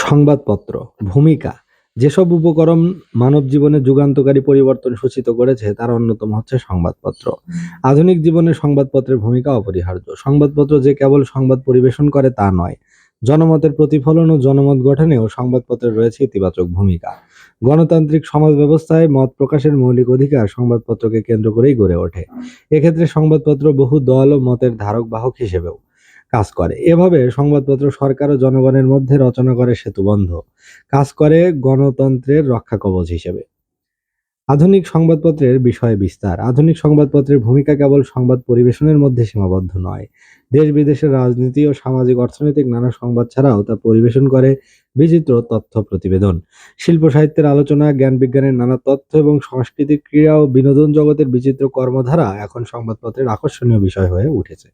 সংবাদপত্র, ভূমিকা, যেসব উপকরণ মানব জীবনে যুগান্তকারী পরিবর্তন সূচিত করেছে, তার অন্যতম হচ্ছে সংবাদপত্র। আধুনিক জীবনে সংবাদপত্রের ভূমিকা অপরিহার্য। সংবাদপত্র যে কেবল সংবাদ পরিবেশন করে তা নয়, জনমতের প্রতিফলন ও জনমত গঠনেও সংবাদপত্রের রয়েছে ইতিবাচক ভূমিকা। গণতান্ত্রিক সমাজ ব্যবস্থায় মত প্রকাশের মৌলিক অধিকার সংবাদপত্রকে কেন্দ্র করেই গড়ে ওঠে। এক্ষেত্রে সংবাদপত্র বহু দল ও মতের ধারক বাহক হিসেবেও। কাজ করে। এভাবে সংবাদপত্র সরকার ও জনগণের মধ্যে রচনা করে সেতুবন্ধ। কাজ করে গণতন্ত্রের রক্ষা কবচ হিসেবে। আধুনিক সংবাদপত্রের বিষয় বিস্তার। আধুনিক সংবাদপত্রের ভূমিকা কেবল সংবাদ পরিবেশনের মধ্যে সীমাবদ্ধ নয়। দেশ বিদেশের রাজনীতি ও সামাজিক অর্থনৈতিক নানা সংবাদ ছাড়াও তা পরিবেশন করে বিচিত্র তথ্য প্রতিবেদন। শিল্প সাহিত্যের আলোচনা, জ্ঞান বিজ্ঞানের নানা তথ্য এবং সাংস্কৃতিক ক্রীড়া ও বিনোদন জগতের বিচিত্র কর্মধারা এখন সংবাদপত্রের আকর্ষণীয় বিষয় হয়ে উঠেছে।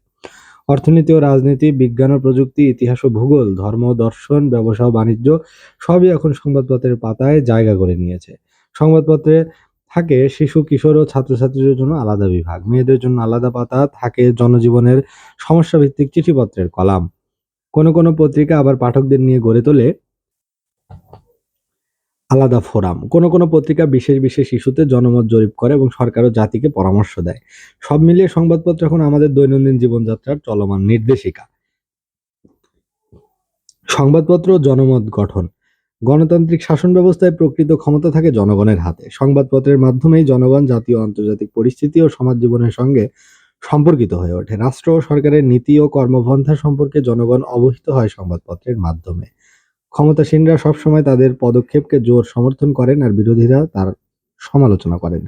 অর্থনীতি ও রাজনীতি, বিজ্ঞান ও প্রযুক্তি, ইতিহাস ও ভূগোল, ধর্ম, দর্শন, ব্যবসা ও বাণিজ্য সবই এখন সংবাদপত্রের পাতায় জায়গা করে নিয়েছে। সংবাদপত্রে থাকে শিশু, কিশোর ও ছাত্রছাত্রীদের জন্য আলাদা বিভাগ। মেয়েদের জন্য আলাদা পাতা, থাকে জনজীবনের সমস্যা ভিত্তিক চিঠিপত্রের কলাম। কোনো কোনো পত্রিকা আবার পাঠকদের নিয়ে গড়ে তোলে। আলাদা ফোরাম। কোনো কোনো পত্রিকা বিশেষ বিশেষ ইস্যুতে জনমত জরিপ করে এবং সরকার ও জাতিকে পরামর্শ দেয়। সব মিলিয়ে সংবাদপত্র এখন আমাদের দৈনন্দিন জীবনযাত্রার চলমান নির্দেশিকা। সংবাদপত্র জনমত গঠন। গণতান্ত্রিক শাসন ব্যবস্থায় প্রকৃত ক্ষমতা থাকে জনগণের হাতে। সংবাদপত্রের মাধ্যমেই জনগণ জাতীয় আন্তর্জাতিক পরিস্থিতি ও সমাজ জীবনের সঙ্গে সম্পর্কিত হয়ে ওঠে। রাষ্ট্র ও সরকারের নীতি ও কর্মপন্থা সম্পর্কে জনগণ অবহিত হয় সংবাদপত্রের মাধ্যমে। ক্ষমতাসীনরা সবসময় তাদের পদক্ষেপকে জোর সমর্থন করেন আর বিরোধীরা তার সমালোচনা করেন।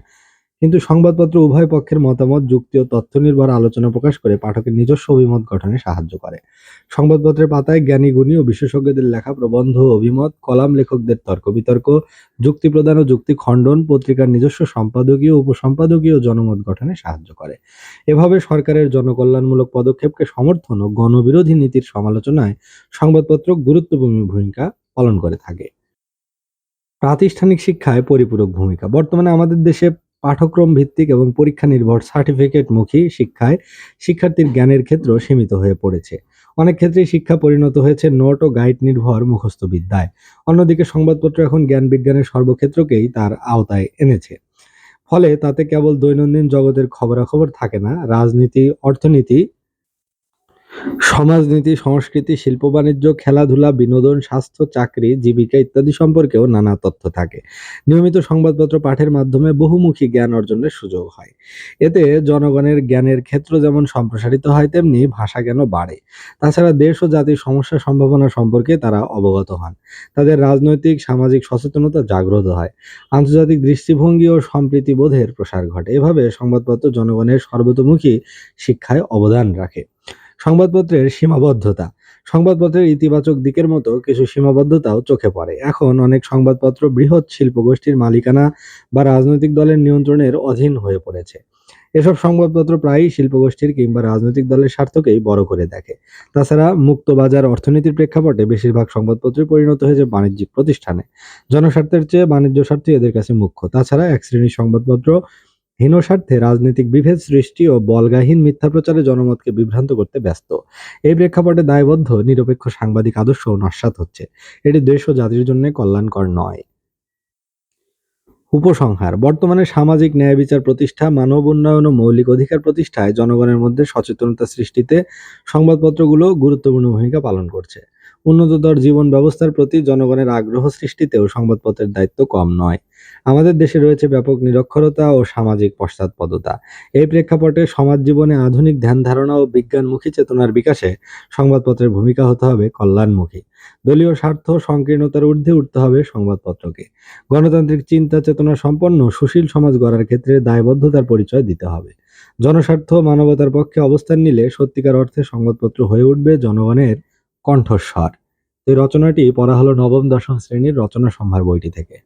কিন্তু সংবাদপত্র উভয় পক্ষের মতামত, যুক্তি ও তথ্য নির্ভর আলোচনা প্রকাশ করে পাঠকের নিজস্ব অভিমত গঠনে সাহায্য করে। সংবাদপত্রের পাতায় জ্ঞানী গুণী ও বিশেষজ্ঞদের লেখা প্রবন্ধ অভিমত, কলাম লেখকদের তর্ক বিতর্ক, যুক্তি প্রদান ও যুক্তি খণ্ডন, পত্রিকার নিজস্ব সম্পাদকীয়, উপসম্পাদকীয় জনমত গঠনে সাহায্য করে। এভাবে সরকারের জনকল্যাণমূলক পদক্ষেপকে সমর্থন ও গণবিরোধী নীতির সমালোচনায় সংবাদপত্র গুরুত্বপূর্ণ ভূমিকা পালন করে থাকে। প্রাতিষ্ঠানিক শিক্ষায় পরিপূরক ভূমিকা। বর্তমানে আমাদের দেশে পাঠক্রম ভিত্তিক এবং পরীক্ষা নির্ভর সার্টিফিকেট মুখী শিক্ষায় শিক্ষার্থীর জ্ঞানের ক্ষেত্র সীমিত হয়ে পড়েছে। অনেক ক্ষেত্রে শিক্ষা পরিণত হয়েছে নোট ও গাইড নির্ভর মুখস্থ বিদ্যায়। অন্যদিকে সংবাদপত্র এখন জ্ঞান বিজ্ঞানের সর্বক্ষেত্রকেই তার আওতায় এনেছে। ফলে তাতে কেবল দৈনন্দিন জগতের খবরাখবর থাকে না, রাজনীতি, অর্থনীতি সমাজনীতি, সংস্কৃতি, শিল্প, বাণিজ্য, খেলাধুলা, বিনোদন, স্বাস্থ্য, চাকরি, জীবিকা ইত্যাদি সম্পর্কেও নানা তথ্য থাকে। নিয়মিত সংবাদপত্র পাঠের মাধ্যমে বহুমুখী জ্ঞান অর্জনের সুযোগ হয়। এতে জনগণের জ্ঞানের ক্ষেত্র যেমন সম্প্রসারিত হয়, তেমনি ভাষা জ্ঞানও বাড়ে। তাছাড়া দেশ ও জাতির সমস্যা সম্ভাবনা সম্পর্কে তারা অবগত হন। তাদের রাজনৈতিক, সামাজিক সচেতনতা জাগ্রত হয়। আন্তর্জাতিক দৃষ্টিভঙ্গি ও সম্প্রীতি বোধের প্রসার ঘটে। এভাবে সংবাদপত্র জনগণের সর্বতোমুখী শিক্ষায় অবদান রাখে। সংবাদপত্রের সীমাবদ্ধতা। সংবাদপত্রের ইতিবাচক দিকের মতো কিছু সীমাবদ্ধতাও চোখে পড়ে। এখন অনেক সংবাদপত্র বৃহৎ শিল্পগোষ্ঠীর মালিকানা বা রাজনৈতিক দলের নিয়ন্ত্রণের অধীন হয়ে পড়েছে। এসব সংবাদপত্র প্রায়ই শিল্পগোষ্ঠীর কিংবা রাজনৈতিক দলের স্বার্থকেই বড় করে দেখে। তাছাড়া মুক্ত বাজার অর্থনীতির প্রেক্ষাপটে বেশিরভাগ সংবাদপত্রই পরিণত হয়েছে বাণিজ্যিক প্রতিষ্ঠানে। জনস্বার্থের চেয়ে বাণিজ্য স্বার্থই এদের কাছে মুখ্য। তাছাড়া এক শ্রেণির সংবাদপত্র হীন স্বার্থে রাজনৈতিক বিভেদ সৃষ্টি ও বলগাহীন মিথ্যা প্রচারে জনমতকে বিভ্রান্ত করতে ব্যস্ত। এই প্রেক্ষাপটে দায়বদ্ধ, নিরপেক্ষ সাংবাদিক আদর্শ নস্যাৎ হচ্ছে। এটি দেশ ও জাতির জন্য কল্যাণকর নয়। উপসংহার, বর্তমানে সামাজিক ন্যায় বিচার প্রতিষ্ঠা, মানব উন্নয়ন ও মৌলিক অধিকার প্রতিষ্ঠায় জনগণের মধ্যে সচেতনতা সৃষ্টিতে সংবাদপত্রগুলো গুরুত্বপূর্ণ ভূমিকা পালন করছে। উন্নততর জীবন ব্যবস্থার প্রতি জনগণের আগ্রহ সৃষ্টিতেও সংবাদপত্রের দায়িত্ব কম নয়। আমাদের দেশে রয়েছে ব্যাপক নিরক্ষরতা ও সামাজিক পশ্চাৎপদতা। এই প্রেক্ষাপটে সমাজ জীবনে আধুনিক ধ্যান ধারণা ও বিজ্ঞানমুখী চেতনার বিকাশে সংবাদপত্রের ভূমিকা হতে হবে কল্যাণমুখী। দলীয় স্বার্থ সংকীর্ণতার ঊর্ধ্বে উঠতে হবে সংবাদপত্রকে। গণতান্ত্রিক চিন্তা চেতনা সম্পন্ন সুশীল সমাজ গড়ার ক্ষেত্রে দায়বদ্ধতার পরিচয় দিতে হবে। জনস্বার্থ মানবতার পক্ষে অবস্থান নিলে সত্যিকার অর্থে সংবাদপত্র হয়ে উঠবে জনগণের কণ্ঠস্বর। এই রচনাটি পড়া হলো নবম দশম শ্রেণির রচনা সম্ভার বইটি থেকে।